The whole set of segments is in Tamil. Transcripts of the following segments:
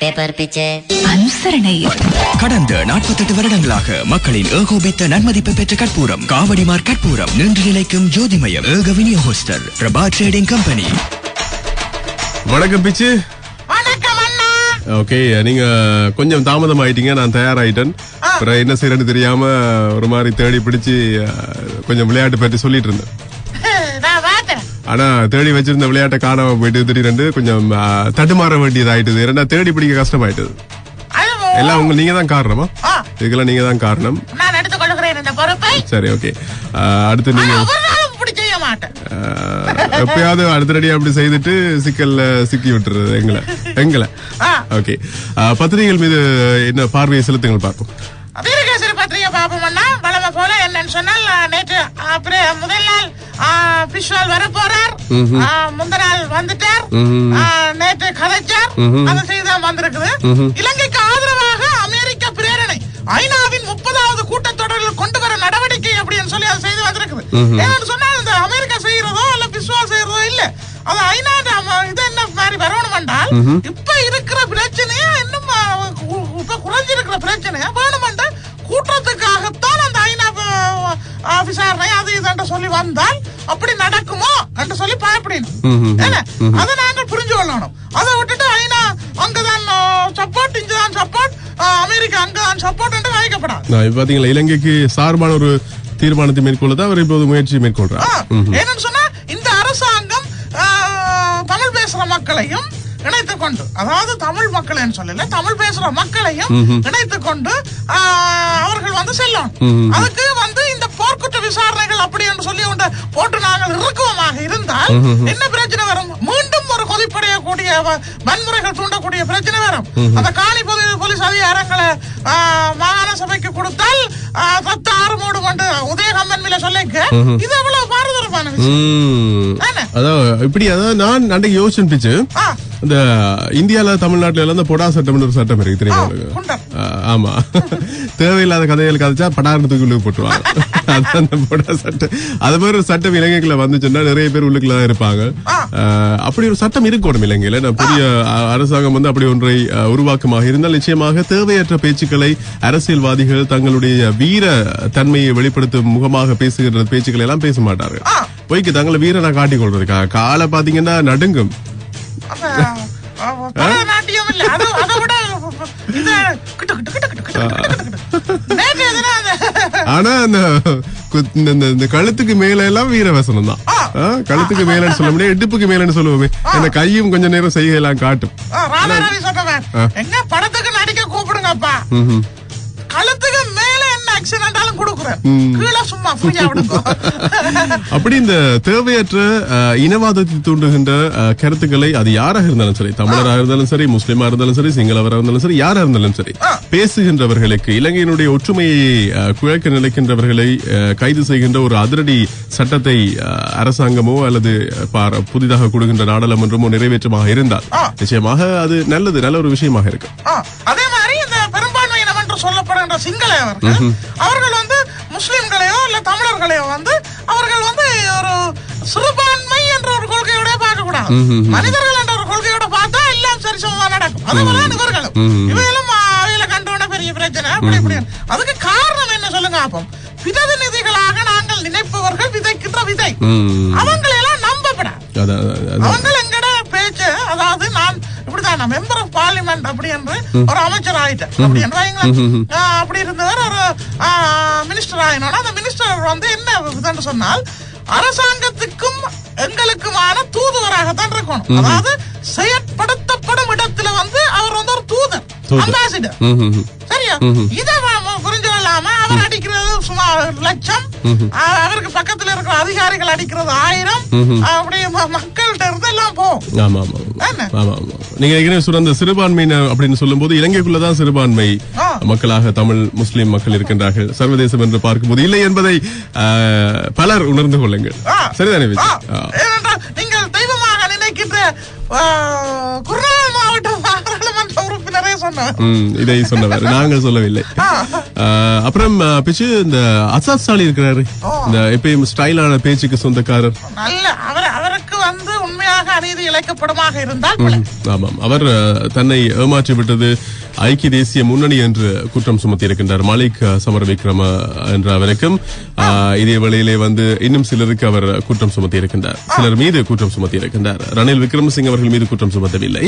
பேப்பர் பிச்சை அனுசரணை. கடந்த 48 வருடங்களாக மக்களின் ஏகோபித்த நன்மதிப்பை பெற்ற கற்பூரம் காவடிமார் கற்பூரம் நின்று நிலைக்கும் ஜோதிமயம் ஏக விநியோகஸ்தர் பிரபா ட்ரேடிங் கம்பெனி. வணக்கம் பிச்சு. ஓகே நீங்க கொஞ்சம் தாமதம் ஆயிட்டீங்க நான் தயாராயிட்டேன். அப்புறம் என்ன செய்யறேன்னு தெரியாம ஒரு மாதிரி தேடி பிடிச்சு கொஞ்சம் விளையாட்டு பற்றி சொல்லிட்டு இருந்தேன். ஆனா தேடி வச்சிருந்த விளையாட்டை காணாம போயிட்டு திடீரெண்டு கொஞ்சம் அஹ், தடுமாற வேண்டியது ஆயிட்டுது ஏன்னா தேடி பிடிக்க கஷ்டமாயிட்டது. எல்லாம் உங்க நீங்க தான் காரணமா. இதுக்கெல்லாம் நீங்க தான் காரணம். நான் எடுத்துக் கொள்கிறேன் இந்த பொறுப்பை. சரி ஓகே. அடுத்து நீங்க எப்பயாவது அடுத்தடி அப்படி செய்துட்டு சிக்கல்ல சிக்கி விட்டுறது எங்களை. எங்களை. ஓகே. பத்திரிகைகள் மீது என்ன பார்வையை செலுத்துங்கள் பார்ப்போம். வீரகேசரி பத்திரிகை அண்ணா. வளமை போல என்னன்னு சொன்னால் நேற்று அப்படியே முதல் நாள் பிஷுவல் வர போறார் ஆ, முந்த நாள் வந்துட்டார். நேற்று கதைச்சார். அந்த செய்தி தான் வந்திருக்குது. இலங்கைக்கு ஆதரவாக அமெரிக்க பிரேரணை. ஐநாவின் முப்பதாவது கூட்டத்தொடரில் கொண்டு வர நடவடிக்கை அப்படின்னு சொல்லி அது செய்தி வந்திருக்குது. ஏன்னு சொன்னா இந்த அமெரிக்கா செய்யறதோ இல்ல பிஸ்வா செய்யறதோ இல்ல. அது ஐநா இது என்ன மாதிரி வரணும் என்றால் இப்ப இருக்கிற பிரச்சனையா இன்னும் இப்ப குறைஞ்சிருக்கிற பிரச்சனையா வேணுமென்ற விசாரணை அது இதுன்னு சொல்லி வந்தால் அப்படி நடக்குமோ என்று சொல்லி பயப்படணும் அதை நாங்கள் புரிஞ்சு கொள்ளணும். அதை விட்டுட்டு ஐநா அங்கதான் சப்போர்ட் இங்கதான் சப்போர்ட் அமெரிக்கா அங்கதான் சப்போர்ட் என்று வைக்கப்படாது பாத்தீங்களா இலங்கைக்கு சார்பான ஒரு தீர்மானத்தை மேற்கொள்ள அவர் இப்போது முயற்சி மேற்கொள்றார். ஏன்னு சொன்னா இந்த அரசாங்கம் தமிழ் பேசுற மக்களையும் இணைத்துக் கொண்டு அதாவது தமிழ் மக்கள் சொல்லல தமிழ் பேசுற மக்களையும் இணைத்துக் கொண்டு அவர்கள் வந்து செல்லும் அதுக்கு வந்து இந்த விசாரணைகள் அப்படி என்று சொல்லி போட்டு நாங்கள் இறுக்குவமாக இருந்தால் என்ன பிரச்சனை வரும்? வ- வன்முறைகள் தூண்டக்கூடிய பிரச்சனை வரும் அந்த பொது- போலீஸ் அதிகாரங்களை மாகாண சபைக்கு கொடுத்தால் ஆ, சத்த ஆறு மூடு கொண்டு உதயகம்மன் மேல சொல்லிக்க இது எவ்வளவு பாரதூரமான? அதான்? இப்படி அதான் நான் அன்றைக்கு ஆ, இந்த இந்தியால தமிழ்நாட்டுல எல்லாம் இந்த பொடா சட்டம்னு ஒரு சட்டம் இருக்கு தெரியுமா ஆமா. தேவையில்லாத கதைகள் கதைச்சா படார்னு தூக்கி போட்டுருவாங்க. அதான் அந்த பொடா சட்டம் அது மாதிரி ஒரு சட்டம் இலங்கைக்குள்ள வந்துச்சுன்னா நிறைய பேர் உள்ளுக்குள்ள இருப்பாங்க. அப்படி ஒரு சட்டம் இருக்கணும் இலங்கையில. நான் புதிய அரசாங்கம் வந்து அப்படி ஒன்றை உருவாக்கமாக இருந்தால் நிச்சயமாக தேவையற்ற பேச்சுக்களை அரசியல்வாதிகள் தங்களுடைய வீர தன்மையை வெளிப்படுத்தும் முகமாக பேசுகிற பேச்சுக்களை எல்லாம் பேச மாட்டார்கள். பொய்க்கு தங்களை வீரனா காட்டிக் கொள்றதுக்காக காலை பாத்தீங்கன்னா நடுங்கும். இல்ல. கிட்டு கிட்டு கிட்டு கிட்டு ஆனா அந்த இந்த இந்த கழுத்துக்கு மேல எல்லாம் வீரவசனம் தான். கழுத்துக்கு மேலன்னு சொல்ல முடியாது இடுப்புக்கு மேலன்னு சொல்லுவோமே. அந்த கையும் கொஞ்ச நேரம் செய்யலாம் காட்டும். படத்துக்கு நடிக்க கூப்பிடுங்கப்பா. கழுத்துக்கு ஆக்சிடென்டாலும் கொடுக்குறேன். கீழே சும்மா ஃப்ரீயா விடுங்க. அப்படி இந்த தேவையற்ற இனவாதத்தை தூண்டுகின்ற கருத்துக்களை அது யாராக இருந்தாலும் சரி தமிழராக இருந்தாலும் சரி முஸ்லிமா இருந்தாலும் சரி சிங்களவராக இருந்தாலும் சரி யாரா இருந்தாலும் சரி பேசுகின்றவர்களுக்கு இலங்கையினுடைய ஒற்றுமையை குழைக்க நினைக்கின்றவர்களை அஹ், கைது செய்கின்ற ஒரு அதிரடி சட்டத்தை அரசாங்கமோ அல்லது புதிதாக கொடுக்கின்ற நாடாளுமன்றமோ நிறைவேற்றமாக இருந்தால் நிச்சயமாக அது நல்லது நல்ல ஒரு விஷயமாக இருக்கு சொல்லப்படுகின்ற சிங்களவர்கள் அவர்கள். வந்து முஸ்லிம்களையோ இல்ல தமிழர்களையோ வந்து அவர்கள் வந்து ஒரு சிறுபான்மை என்ற ஒரு கொள்கையோட பார்க்க கூடாது மனிதர்கள் என்ற ஒரு கொள்கையோட பார்த்தா எல்லாம் சரிசமமா நடக்கும். அதே போல இவர்களும். இவைகளும் அவையில கண்டோட பெரிய பிரச்சனை. அப்படி இப்படி அதுக்கு காரணம் என்ன சொல்லுங்க அப்போ? பிரதிநிதிகளாக நாங்கள் நினைப்பவர்கள் விதைக்கின்ற விதை. ம். அவங்களை எல்லாம் நம்பப்படாது. அதான், பார்லிமெண்ட் அப்படி என்று ஒரு அமைச்சர் ஆயிட்டேன் அப்படி இருந்தவர் ஒரு மினிஸ்டர் ஆயினோட அந்த மினிஸ்டர் வந்து என்ன சொன்னால் அரசாங்கத்துக்கும் எங்களுக்குமான தூதுவராகத்தான் இருக்கணும். அதாவது செயற்படுத்தப்படும் இடத்துல வந்து அவர் வந்து ஒரு தூதர். அம்பாசிடர். சரியா? இத புரிஞ்சு கொள்ளாம அவர் அடிக்கிறது சுமார் லட்சம் அவருக்கு பக்கத்துல இருக்கிற அதிகாரிகள் அடிக்கிறது ஆயிரம். அப்படி மக்கள்கிட்ட இருந்து எல்லாம் போகும். நீங்க ஏற்கனவே சொன்ன சிறுபான்மையினர் அப்படின்னு சொல்லும்போது இலங்கைக்குள்ளதான் சிறுபான்மை. மக்களாக தமிழ் முஸ்லிம் மக்கள் இருக்கின்றார்கள். சர்வதேசம் என்று பார்க்கும்போது இல்லை என்பதை பலர் உணர்ந்து கொள்ளுங்கள். சரிதானே நீங்கள் தெய்வமாக நினைக்கின்ற இதை சொன்னவர். நாங்கள் சொல்லவில்லை. அப்புறம் பிச்சு இந்த அசாத் சாலி இருக்கிறாரு. இந்த எப்பயும் ஸ்டைலான பேச்சுக்கு சொந்தக்காரர் நல்ல அவர் அவருக்கு வந்து உண்மையாக அநீதி இழைக்கப்படுமாக இருந்தால் அவர் தன்னை ஏமாற்றி விட்டது ஐக்கிய தேசிய முன்னணி என்று குற்றம் சுமத்தி இருக்கின்றார் மாலிக் சமர விக்ரம என்ற அவருக்கும் இதே வேளையிலே வந்து இன்னும் சிலருக்கு அவர் குற்றம் சுமத்தி இருக்கின்றார் சிலர் மீது குற்றம் சுமத்தி இருக்கின்றார் ரணில் விக்ரமசிங் அவர்கள் மீது குற்றம் சுமத்தவில்லை.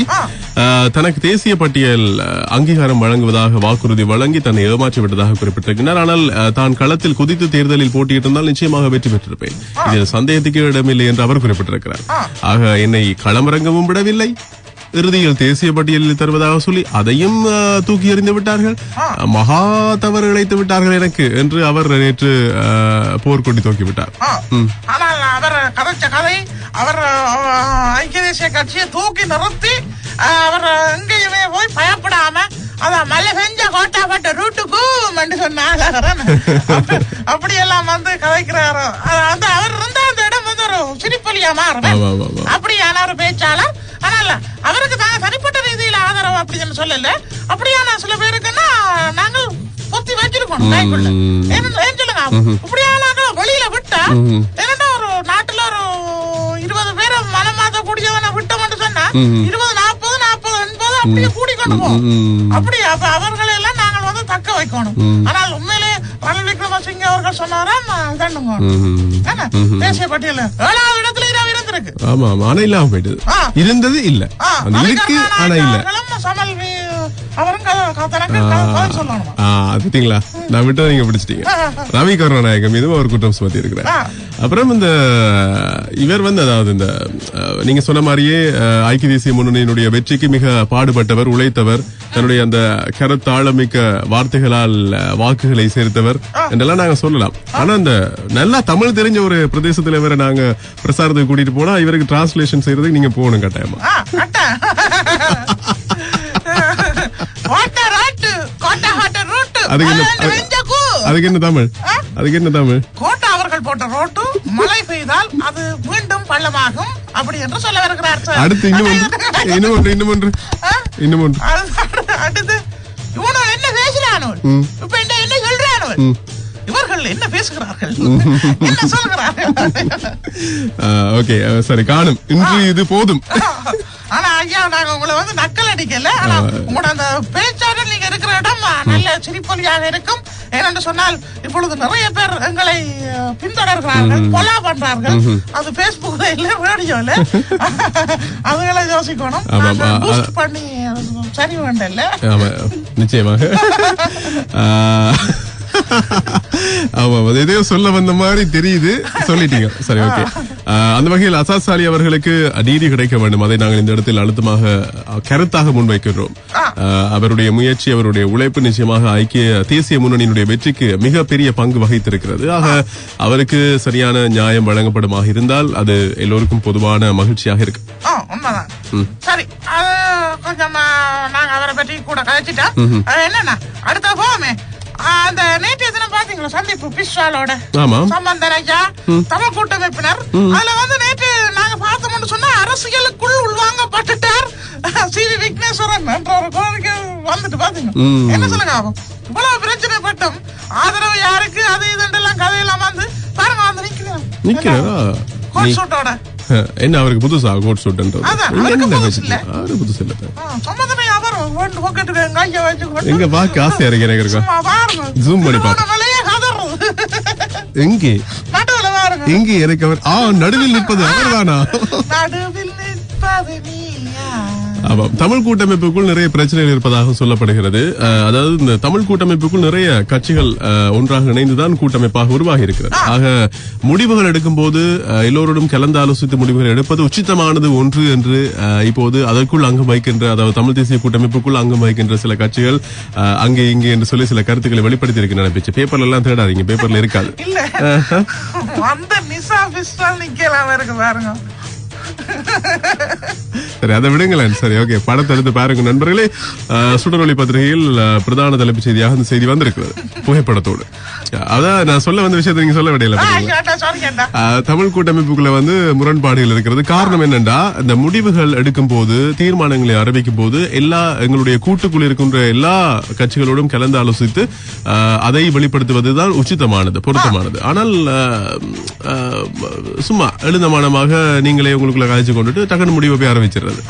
தனக்கு தேசிய பட்டியல் அங்கீகாரம் வழங்குவதாக வாக்குறுதி வழங்கி தன்னை ஏமாற்றி விட்டதாக குறிப்பிட்டிருக்கிறார் ஆனால் தான் களத்தில் குதித்து தேர்தலில் போட்டியிட்டிருந்தால் நிச்சயமாக வெற்றி பெற்றிருப்பேன். இதில் சந்தேகத்துக்கு இடமில்லை என்று அவர் குறிப்பிட்டிருக்கிறார். ஆக என்னை களமிறங்கவும் விடவில்லை. இறுதியில் தேசிய பட்டியலில் தருவதாக சொல்லி அதையும் தூக்கி எறிந்து விட்டார்கள். மகா தவறு இழைத்து விட்டார்கள் எனக்கு என்று அவர் நேற்று போர்க்கொடி தூக்கி விட்டார். ஆனால் அவர் கதைச்ச கதை அவர் ஐக்கிய தேசிய கட்சியை தூக்கி நிறுத்தி அவர் எங்கேயுமே போய் பயப்படாம அதான் மழை பெஞ்ச கோட்டாப்பட்ட ரூட்டுக்கு என்று சொன்னார். அப்படி- அப்படியெல்லாம் வந்து கதைக்கிறாரு? அந்த ஆமா, ஆமா. அப்படியான ஒரு பேச்சாளர் ஆனால் அவருக்கு தான் தனிப்பட்ட ரீதியில ஆதரவு அப்படின்னு சொல்லல. அப்படியான சில பேருக்குன்னா நாங்கள் பொத்தி கைக்குள்ள ஏன் சொல்லுங்க. இப்படியான வெளியில விட்டா என்னடா ஒரு நாட்டுல ஒரு இருபது பேரை மனம் மாத்தக்கூடியவனை விட்டோம்னு சொன்னா இருபது நாற்பது நாற்பது எண்பது அப்படியே கூடிக்கொண்டு போகும். அப்படி அப்ப அவர்களை எல்லாம் நாங்கள் வந்து தக்க வைக்கணும். ஆனால் அவர்கள் சொன்னாராம்? தேசிய பட்டியல ஏழாவது இடத்துல இருந்திருக்கு. ஆமா ஆமா. ஆனா இல்லாம போயிட்டது. ஆ. இருந்தது இல்ல. இருக்கு ஆனா இல்ல. பாத்தீங்களா நான் விட்டதை நீங்க பிடிச்சிட்டீங்க. ரவி கருணாநாயகம் மீதும் அவர் குற்றம் சுமத்தி இருக்கிறார். அப்புறம் இந்த இவர் வந்து அதாவது இந்த நீங்க சொன்ன மாதிரியே ஐக்கிய தேசிய முன்னணியினுடைய வெற்றிக்கு மிக பாடுபட்டவர் உழைத்தவர் தன்னுடைய அந்த கருத்தாழமிக்க வார்த்தைகளால் வாக்குகளை சேர்த்தவர் என்றெல்லாம் நாங்க சொல்லலாம். ஆனா அந்த நல்லா தமிழ் தெரிஞ்ச ஒரு பிரதேசத்துல வேற நாங்க பிரசாரத்துக்கு கூட்டிட்டு போனா இவருக்கு டிரான்ஸ்லேஷன் செய்யறதுக்கு நீங்க போகணும் கட்டாயமா ஆ, கட்ட. கோட்டை ரோட்டு, கோட்டை கோட்டை ரோட்டு, அதுக்கு என்ன-. அதுக்கு என்ன தமிழ்? அதுக்கு என்ன தமிழ்? கோட்டை அவர்கள் போட்ட ரோட்டு மழை பெய்தால் அது மீண்டும் பள்ளமாகும் அப்படி என்று சொல்ல வருகிறார் சார். அடுத்து இன்னும் இன்னும் ஒன்று இன்னும் ஒன்று. இன்னும் ஒன்று. அடுத்து- இவனு என்ன பேசுறானோ? இப்ப என்ன என்ன சொல்றானோ? இவர்கள் என்ன பேசுகிறார்கள்? என்ன சொல்கிறார்கள்? ஓகே. சரி காணும். இன்று இது போதும். ஆனா ஐயா நாங்க உங்களை வந்து நக்கல் அடிக்கல. ஆனா உங்களோட அந்த பேச்சாக நீங்க இருக்கிற இடம் நல்ல சிரிப்பொலியாக இருக்கும். ஏனென்று சொன்னால் இப்பொழுது நிறைய பேர் எங்களை பின்தொடர்கிறார்கள் கொலா பண்றார்கள். அது பேஸ்புக்ல இல்ல ரேடியோல அதுகளை யோசிக்கணும். பண்ணி சரி வேண்டல்ல ஆமா நிச்சயமாக. ஆமா எதையோ சொல்ல வந்த மாதிரி தெரியுது. சொல்லிட்டீங்க. சரி ஓகே. அந்த வகையில் அசாத் சாலி அவர்களுக்கு நீதி கிடைக்க வேண்டும். அதை நாங்கள் இந்த இடத்தில் அழுத்தமாக கருத்தாக முன்வைக்கிறோம் அஹ், அவருடைய முயற்சி அவருடைய உழைப்பு நிச்சயமாக ஐக்கிய தேசிய முன்னணியினுடைய வெற்றிக்கு மிக பெரிய பங்கு வகித்திருக்கிறது. ஆக அவருக்கு சரியான நியாயம் வழங்கப்படுமாக இருந்தால் அது எல்லோருக்கும் பொதுவான மகிழ்ச்சியாக இருக்கு. சரி கொஞ்சம் நாங்க அவரை பற்றி கூட கழிச்சிட்டோம் அது என்னன்னா அடுத்த போவோமே அந்த நேற்றைய தினம் பாத்தீங்களா? சந்திப்பு பிஸ்வாலோட சம்பந்தன் ஐயா தமிழ் கூட்டமைப்பினர். அதுல வந்து நேற்று நாங்க பார்த்தோம்னு சொன்னா அரசியலுக்குள் உள்வாங்கப்பட்டுட்டார் சி. வி. விக்னேஸ்வரன் என்ற ஒரு கோரிக்கை வந்துட்டு பாத்தீங்க. என்ன சொல்லுங்க ஆகும்? இவ்வளவு பிரச்சனை பட்டும் ஆதரவு யாருக்கு? அது இதுன்றெல்லாம் கதையெல்லாம் வந்து பாருங்க வந்து நிக்கிறேன் நிக்கிறா கோட் சூட்டோட என்ன அவருக்கு புதுசா? கோட் இல்ல, அவருக்கு புதுசு. இல்ல. அவருக்கு புதுசு இல்ல. எங்க பார்க்க ஆசையா இருக்கு எனக்கு Zoom பண்ணி எங்கே? எங்கே எனக்கு அவர் ஆ நடுவில் நிற்பது. அவர்தானா நடுவில் நிற்பது தமிழ் கூட்டமைப்புக்குள் நிறைய பிரச்சனைகள் இருப்பதாக சொல்லப்படுகிறது. அதாவது இந்த தமிழ் கூட்டமைப்புக்குள் நிறைய கட்சிகள் ஒன்றாக இணைந்துதான் கூட்டமைப்பாக உருவாகி இருக்கிறது ஆக முடிவுகள் எடுக்கும் போது எல்லோரோடும் கலந்து ஆலோசித்து முடிவுகள் எடுப்பது உச்சிதமானது ஒன்று என்று இப்போது அதற்குள் அங்கம் வகிக்கின்ற அதாவது தமிழ் தேசிய கூட்டமைப்புக்குள் அங்கம் வகிக்கின்ற சில கட்சிகள் அங்கே இங்கே என்று சொல்லி சில கருத்துக்களை வெளிப்படுத்தி இருக்கின்றன பிச்சு பேப்பர்ல எல்லாம் தேடாதீங்க பேப்பர்ல இருக்காது. சரி அதை விடுங்களேன். சரி ஓகே. படத்தை எடுத்து பாருங்க நண்பர்களே. அஹ், சுடரொளி பத்திரிகையில் பிரதான தலைப்புச் செய்தியாக இந்த செய்தி வந்திருக்கிறது. புகைப்படத்தோடு. அதான் நான் சொல்ல வந்த விஷயத்தை நீங்க சொல்ல விடையில தமிழ் கூட்டமைப்புக்குள்ள வந்து முரண்பாடுகள் இருக்கிறது. காரணம் என்னன்னா இந்த முடிவுகள் எடுக்கும் போது தீர்மானங்களை அறிவிக்கும் போது எல்லா எங்களுடைய கூட்டுக்குள் இருக்கின்ற எல்லா கட்சிகளோடும் கலந்து ஆலோசித்து அதை வெளிப்படுத்துவதுதான் உச்சிதமானது பொருத்தமானது. ஆனால் சும்மா எழுந்தமானமாக நீங்களே உங்களுக்குள்ள உள்ளுக்குள்ள காய்ச்சி கொண்டுட்டு டக்குனு முடிவை போய் ஆரம்பிச்சிடுறது.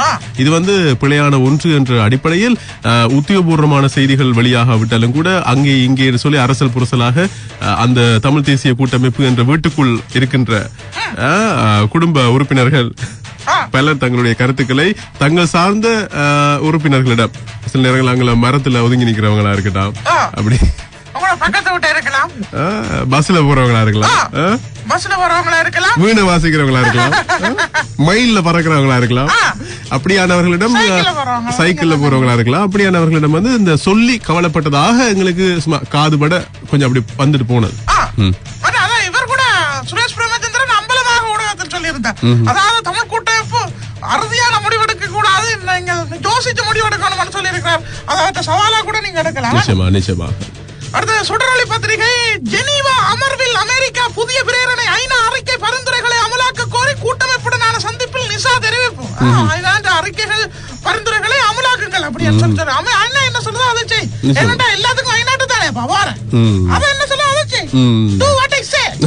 இது வந்து பிழையான ஒன்று என்ற அடிப்படையில் உத்தியோகபூர்வமான செய்திகள் வெளியாக விட்டாலும் கூட அங்கே இங்கே சொல்லி அரசல் புரசலாக அந்த தமிழ் தேசிய கூட்டமைப்பு என்ற வீட்டுக்குள் இருக்கின்ற குடும்ப உறுப்பினர்கள் பலர் தங்களுடைய கருத்துக்களை தங்கள் சார்ந்த உறுப்பினர்களிடம் சில நேரங்கள் அங்கே மரத்துல ஒதுங்கி நிக்கிறவங்களா இருக்கட்டும். அப்படி. பஸ்ல போறவங்களா இருக்கலாம். பஸ்ல போறவங்களா இருக்கலாம். வீணை வாசிக்கிறவங்களா இருக்கலாம். மயில்ல பறக்கிறவங்களா இருக்கலாம். அப்படியானவர்களிடம் சைக்கிள்ல போறவங்க. சைக்கிள்ல போறவங்களா இருக்கலாம். அப்படியானவர்களிடம் வந்து இந்த சொல்லி கவலைப்பட்டதாக எங்களுக்கு காதுபட கொஞ்சம் அப்படி வந்துட்டு போனது. இவர் கூட சுரேஷ் பிரேமச்சந்திரன் அம்பலமாக ஊடகத்தில் சொல்லியிருந்தார். அதாவது தமிழ் கூட்டமைப்பு அறுதியான முடிவெடுக்க கூடாது நீங்கள் யோசிச்சு முடிவெடுக்கணும்னு சொல்லியிருக்கிறார். அதாவது சவாலா கூட நீங்க எடுக்கலாம். நிச்சயமா நிச்சயமா. அடுத்து சுடரொளி பத்திரிகை. ஜெனீவா அமர்வில் அமெரிக்கா புதிய பிரேரணை. ஐநா அறிக்கை பரிந்துரைகளை அமலாக்க கோரி கூட்டமைப்புடனான சந்திப்பில் நிசா தெரிவிப்பு. ஆ, ஐநா இந்த அறிக்கைகள் பரிந்துரைகளை அமலாக்குங்கள் சொல்லி சொல்றாரு. அம- ஐநா என்ன சொல்லுதோ அதை செய். ஏன்னாண்டா எல்லாத்துக்கும் ஐநாட்டு தானே வார ம். அவ என்ன சொல்ல அதை செய். Do what I say.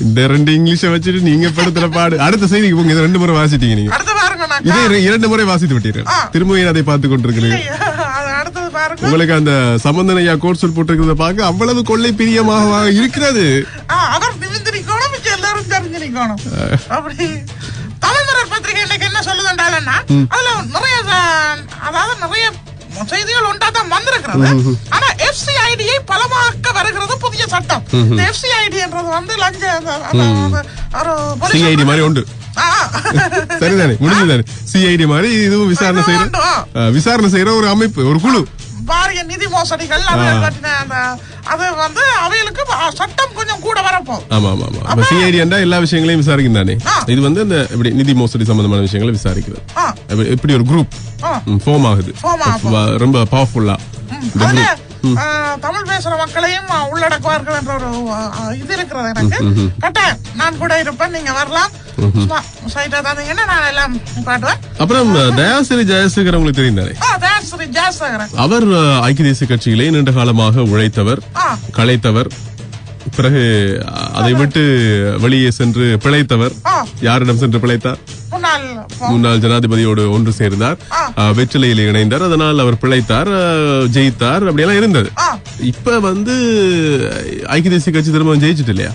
இந்த ரெண்டு இங்கிலீஷை வச்சுட்டு நீங்க படுத்துற பாடு. அடுத்த செய்திக்கு போங்க. இது ரெண்டு முறை வாசிட்டீங்க நீங்க. அடுத்து பாருங்க நான் இதே இர- இரண்டு முறை வாசித்து விட்டீர்கள். திரும்பவும் அதை பார்த்து கொண்டிருக்கிறீங்க அது அடுத்தது பாருங்க. உங்களுக்கு அந்த சம்பந்தனையா கோட் சொல் போட்டிருக்கிறத பார்க்க அவ்வளவு கொள்ளை பிரியமாக இருக்கிறது. அவர் நிமிந்து நிக்கணும் மிச்சம் எல்லாரும் தெரிஞ்சு நிக்கணும் அப்படி தமிழ்மலர் பத்திரிகை இன்னைக்கு என்ன சொல்லுதுன்றாலன்னா அதுல நிறைய அதாவது நிறைய செய்திகள் ஒன்றாதான் வந்திருக்கிறது. ஆனா எஃப்சிஐடியை பலமாக்க வருகிறது புதிய சட்டம். இந்த எஃப்சிஐடி என்றது வந்து லஞ்ச சிஐடி மாதிரி உண்டு. சரிதானே? முடிஞ்சுதானே? சிஐடி மாதிரி இதுவும் விசாரணை செய்யற விசாரணை செய்யற ஒரு அமைப்பு ஒரு குழு. பாரிய நிதி மோசடிகள் அது வந்து அவைகளுக்கு சட்டம் கொஞ்சம் கூட வரப்போகுது ஆமா ஆமா ஆமா. சிஐடி என்றா எல்லா விஷயங்களையும் விசாரிக்கும் தானே. இது வந்து இந்த இப்படி நிதி மோசடி சம்பந்தமான விஷயங்களை விசாரிக்கிறது. இப்படி ஒரு குரூப். ஃபார்ம் ஆகுது. ரொம்ப பவர்ஃபுல்லா தமிழ் பேசுற மக்களையும் உள்ளடக்குவார்கள் என்ற ஒரு இது இருக்கிறது எனக்கு. கட்டாயம் நான் கூட இருப்பேன் நீங்க வரலாம். தந்தீங்கன்னா நான் எல்லாம் பாட்டுவேன் அப்புறம் தயாசிரி ஜெயசேகர் உங்களுக்கு தெரியும் அவர் ஐக்கிய தேசிய கட்சியிலே நீண்ட காலமாக உழைத்தவர் களைத்தவர் பிறகு அதை விட்டு வெளியே சென்று பிழைத்தவர். யாரிடம் சென்று பிழைத்தார்? முன்னாள் ஜனாதிபதியோடு ஒன்று சேர்ந்தார். வெற்றிலையில் இணைந்தார். அதனால் அவர் பிழைத்தார் ஜெயித்தார் அப்படியெல்லாம் இருந்தது இப்ப வந்து ஐக்கிய தேசிய கட்சி திரும்ப ஜெயிச்சிட்டு இல்லையா?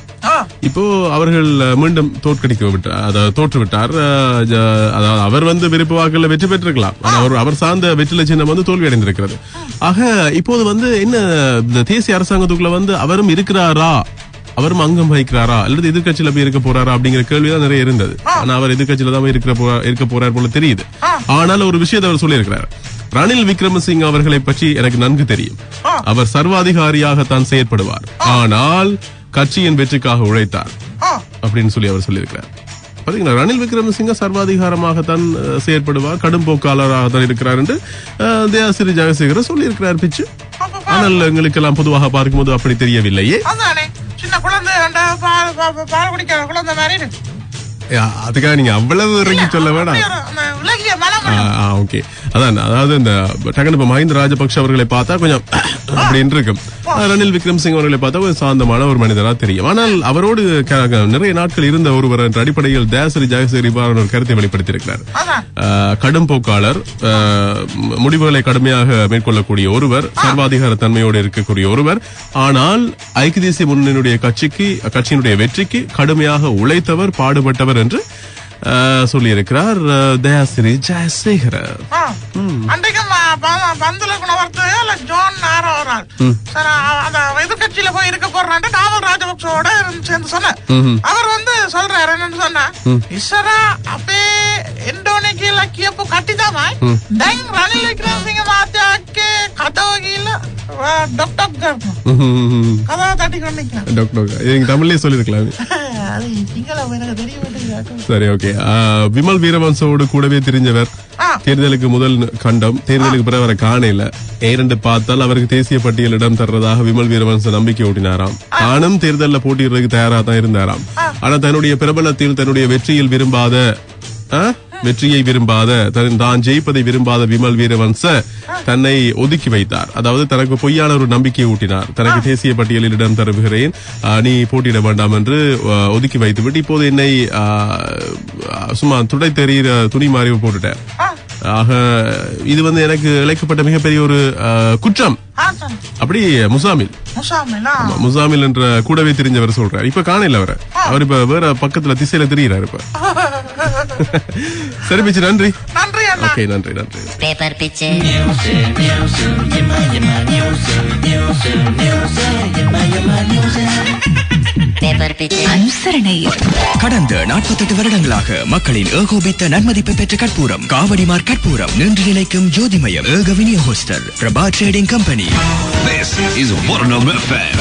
இப்போ அவர்கள் மீண்டும் தோற்கடிக்க விட்டார் அதாவது தோற்று விட்டார் அதாவது அவர் வந்து விருப்ப வாக்குல வெற்றி பெற்றிருக்கலாம். அவர் அவர் சார்ந்த வெற்றிலை சின்னம் வந்து தோல்வி அடைந்திருக்கிறது ஆக இப்போது வந்து என்ன தேசிய அரசாங்கத்துக்குள்ள வந்து அவரும் இருக்கிறாரா? அவரும் அங்கம் வகிக்கிறாரா? அல்லது எதிர்க்கட்சியில போய் இருக்க போறாரா அப்படிங்கிற கேள்விதான் நிறைய இருந்தது. ஆனா அவர் எதிர்க்கட்சியில தான் இருக்கிற இருக்க போறார் போல தெரியுது. ஆனால் ஒரு விஷயத்தை அவர் சொல்லியிருக்கிறார். ரணில் விக்ரமசிங்க அவர்களை பற்றி எனக்கு நன்கு தெரியும். அவர் சர்வாதிகாரியாகத்தான் செயற்படுவார். ஆனால் கட்சியின் வெற்றிக்காக உழைத்தார். அப்படின்னு சொல்லி அவர் சொல்லியிருக்கிறார். பாத்தீங்களா? ரணில் விக்ரமசிங்க சர்வாதிகாரமாகத்தான் செயற்படுவார் கடும் போக்காளராக தான் இருக்கிறார் என்று அஹ், தயாசிரி ஜெயசேகர சொல்லியிருக்கிறார் பிச்சு. ஆனால் எங்களுக்கெல்லாம் பொதுவாக பார்க்கும்போது அப்படி தெரியவில்லையே. சின்ன குழந்தை பால் குடிக்கிற குழந்தை மாதிரி இருக்கு. அதுக்காக நீங்க அவ்வளவு இறங்கி சொல்ல வேணாம் ஓகே அதான் அதாவது இந்த டக்குனு இப்ப மஹிந்த ராஜபக்ஷ அவர்களை பார்த்தா கொஞ்சம் அப்படின்னு இருக்கும் ரணில் விக்ரம் சிங் அவர்களை பார்த்தா கொஞ்சம் சாந்தமான ஒரு மனிதரா தெரியும். ஆனால் அவரோடு நிறைய நாட்கள் இருந்த ஒருவர் என்ற அடிப்படையில் தயாசிரி ஜெயசேகர் இவ்வாறான ஒரு கருத்தை வெளிப்படுத்தியிருக்கிறார். கடும் போக்காளர் முடிவுகளை கடுமையாக மேற்கொள்ளக்கூடிய ஒருவர் சர்வாதிகார தன்மையோடு இருக்கக்கூடிய ஒருவர். ஆனால் ஐக்கிய தேசிய முன்னணியுடைய கட்சிக்கு கட்சியினுடைய வெற்றிக்கு கடுமையாக உழைத்தவர் பாடுபட்டவர் என்று சொல்லியிருக்கிறார் அஹ், தயாசிரி ஜெயசேகர். அன்றைக்கு பந்துல குணவர்த்து ஜோன் சரி, அ- அந்த எதிர்கட்சியில போய் இருக்க போறான்ட்டு நாவல் ராஜபக்சோட சேர்ந்து சொன்னேன் அவர் வந்து சொல்றாரு என்னன்னு சொன்னா இசரா அப்பே இந்தோனேக்கியல கியப்பு கட்டிதாமாய் டைம் ரணில் விக்ரமசிங்க மாத்தியாக்கே கதவகில டாக்டர் கதவை தட்டி கொண்டு டாக்டர் தமிழ்லயே சொல்லியிருக்கலாம். அது எனக்கு தெரிய சரி ஓகே விமல் வீரவன்சோடு கூடவே தெரிஞ்சவர். தேர்தலுக்கு முதல் கண்டம். தேர்தலுக்கு பிறகு அவரை காணையில இரண்டு பார்த்தால் அவருக்கு தேசிய பட்டியல் இடம் தர்றதாக விமல் வீரவன்ச நம்பிக்கை ஊட்டினாராம். தானும் தேர்தலில் போட்டியிடுறதுக்கு தயாரா தான் இருந்தாராம். ஆனா தன்னுடைய பிரபலத்தில் தன்னுடைய வெற்றியில் விரும்பாத ஆ? வெற்றியை விரும்பாத தன் தான் ஜெயிப்பதை விரும்பாத விமல் வீரவன்ச தன்னை ஒதுக்கி வைத்தார். அதாவது தனக்கு பொய்யான ஒரு நம்பிக்கையை ஊட்டினார். தனக்கு தேசிய பட்டியலில் இடம் தருகிறேன். நீ போட்டியிட வேண்டாம் என்று ஒதுக்கி வைத்துவிட்டு இப்போது என்னை சும்மா துடை தெரிகிற துணி மாறி போட்டுட்டார் ஆக இது வந்து எனக்கு இழைக்கப்பட்ட மிகப்பெரிய ஒரு குற்றம். அப்படி முசாமில். முசாமிலா? என்ற கூடவே தெரிஞ்சவர் சொல்றார். இப்ப காணையில அவரை. அவர் இப்ப வேற பக்கத்துல திசையில தெரிகிறார் இப்ப. சரி பிச்சு நன்றி. ஓகே நன்றி நன்றி. பேப்பர் பிச்சு பேப்பர் பிச்சு அனுசரணை. கடந்த 48 வருடங்களாக மக்களின் ஏகோபித்த நன்மதிப்பை பெற்ற கற்பூரம் காவடிமார் கற்பூரம் நின்று நிலைக்கும் ஜோதிமயம் ஏக விநியோகஸ்தர் Prabha trading company This is Warner FM.